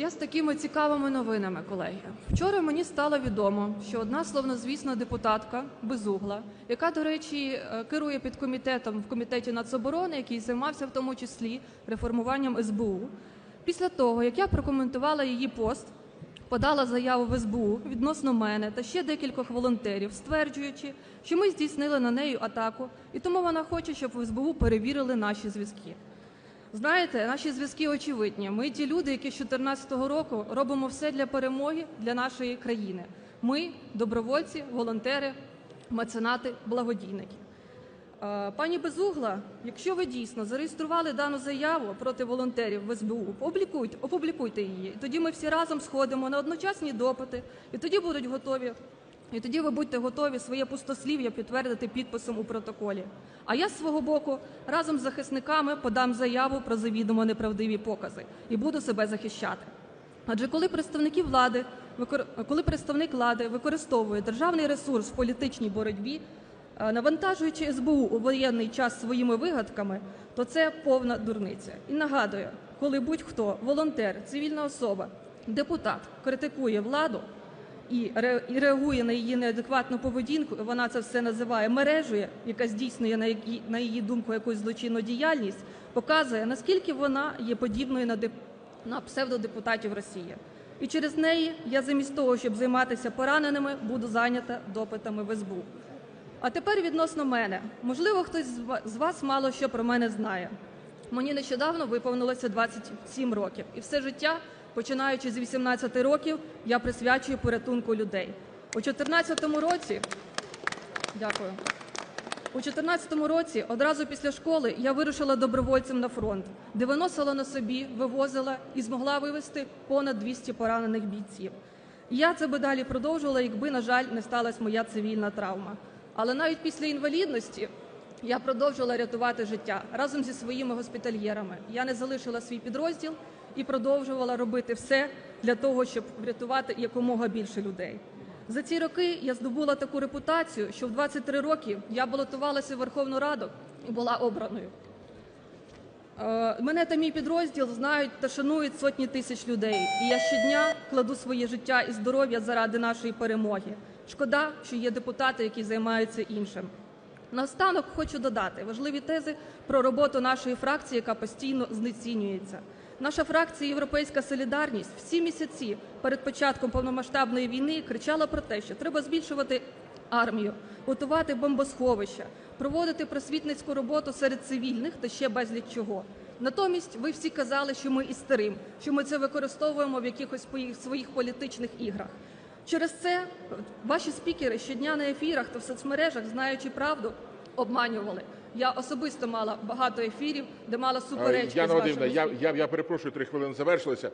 Я з такими цікавими новинами, колеги. Вчора мені стало відомо, що одна словнозвісна депутатка Безугла, яка, до речі, е, керує підкомітетом в комітеті нацоборони, який займався в тому числі реформуванням СБУ, після того, як я прокоментувала її пост, подала заяву в СБУ відносно мене та ще декількох волонтерів, стверджуючи, що ми здійснили на неї атаку, і тому вона хоче, щоб в СБУ перевірили наші зв'язки. Знаєте, наші зв'язки очевидні. Ми ті люди, які з 2014 року робимо все для перемоги для нашої країни. Ми добровольці, волонтери, меценати, благодійники. Е, Пані Безугла, якщо ви дійсно зареєстрували дану заяву проти волонтерів в СБУ, опублікуйте, опублікуйте її. І тоді ми всі разом сходимо на одночасні допити, і тоді будуть готові. І тоді ви будьте готові своє пустослів'я підтвердити підписом у протоколі. А я з свого боку разом з захисниками подам заяву про завідомо неправдиві покази і буду себе захищати. Адже коли представники влади, коли представник влади використовує державний ресурс в політичній боротьбі, е, навантажуючи СБУ у воєнний час своїми вигадками, то це повна дурниця. І нагадую, коли будь-хто волонтер, цивільна особа, депутат критикує владу і реагує на її неадекватну поведінку, і вона це все називає мережею, яка здійснює на її думку якусь злочинну діяльність, показує наскільки вона є подібною на деп- на псевдодепутатів Росії. І через неї я замість того, щоб займатися пораненими, буду зайнята допитами в СБУ. А тепер відносно мене. Можливо, хтось з вас мало що про мене знає. Мені нещодавно виповнилося 27 років, і все життя, починаючи з 18 років, я присвячую порятунку людей. У 2014 році, дякую. У 2014 році, одразу після школи, я вирушила добровольцем на фронт, де виносила на собі, вивозила і змогла вивезти понад 200 поранених бійців. Я це би далі продовжувала, якби, на жаль, не сталася моя цивільна травма. Але навіть після інвалідності я продовжувала рятувати життя разом зі своїми госпітальєрами. Я не залишила свій підрозділ і продовжувала робити все для того, щоб врятувати якомога більше людей. За ці роки я здобула таку репутацію, що в 23 роки я балотувалася в Верховну Раду і була обраною. Е, Мене та мій підрозділ знають та шанують сотні тисяч людей, і я щодня кладу своє життя і здоров'я заради нашої перемоги. Шкода, що є депутати, які займаються іншим. Наостанок хочу додати важливі тези про роботу нашої фракції, яка постійно знецінюється. Наша фракція Європейська Солідарність всі місяці перед початком повномасштабної війни кричала про те, що треба збільшувати армію, готувати бомбосховища, проводити просвітницьку роботу серед цивільних та ще безліч чого. Натомість ви всі казали, що ми істерим, що ми це використовуємо в якихось своїх- політичних іграх. Через це ваші спікери щодня на ефірах та в соцмережах, знаючи правду, обманювали. Я особисто мала багато ефірів, де мала суперечки Яна з вашими я, я, я перепрошую, три хвилини завершилися.